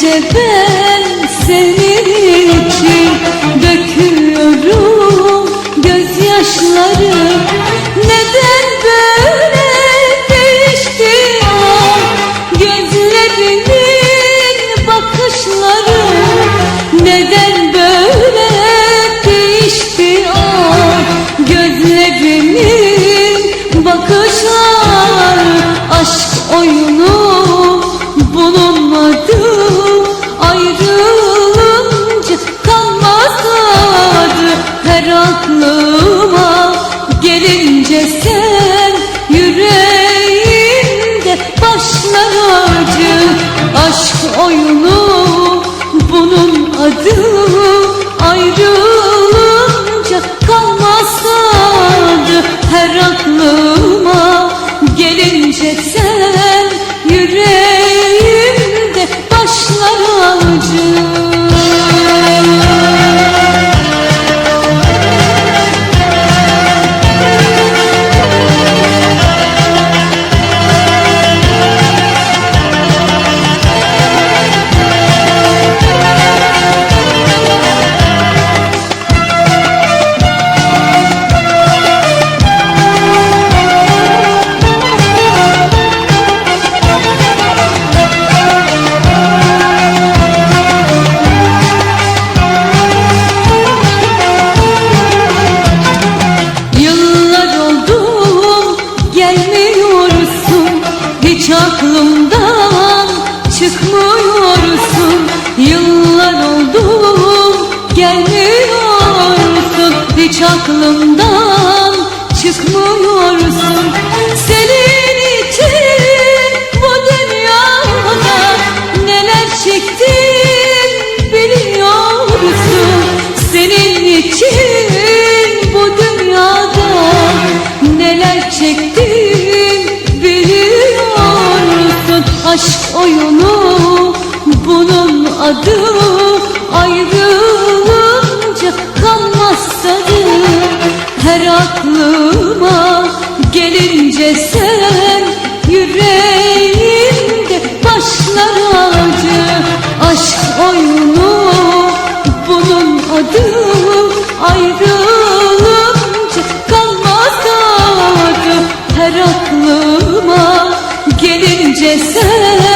gece ben senin için döküyorum gözyaşları. Neden böyle değişti o gözlerinin bakışları? Neden böyle değişti o gözlerinin bakışları? Aşk tadı Her aklıma Hiç aklımdan çıkmıyorsun. Yıllar oldu gelmiyorsun. Hiç aklımdan çıkmıyorsun. Senin için bu dünyada neler çektim Aşk oyunu bunun adı ayrılınca kalmaz tadı. Her aklıma gelince sen yüreğimde başlar acı. Aşk oyunu bunun adı ayrılınca kalmaz tadı. Her aklıma gecesi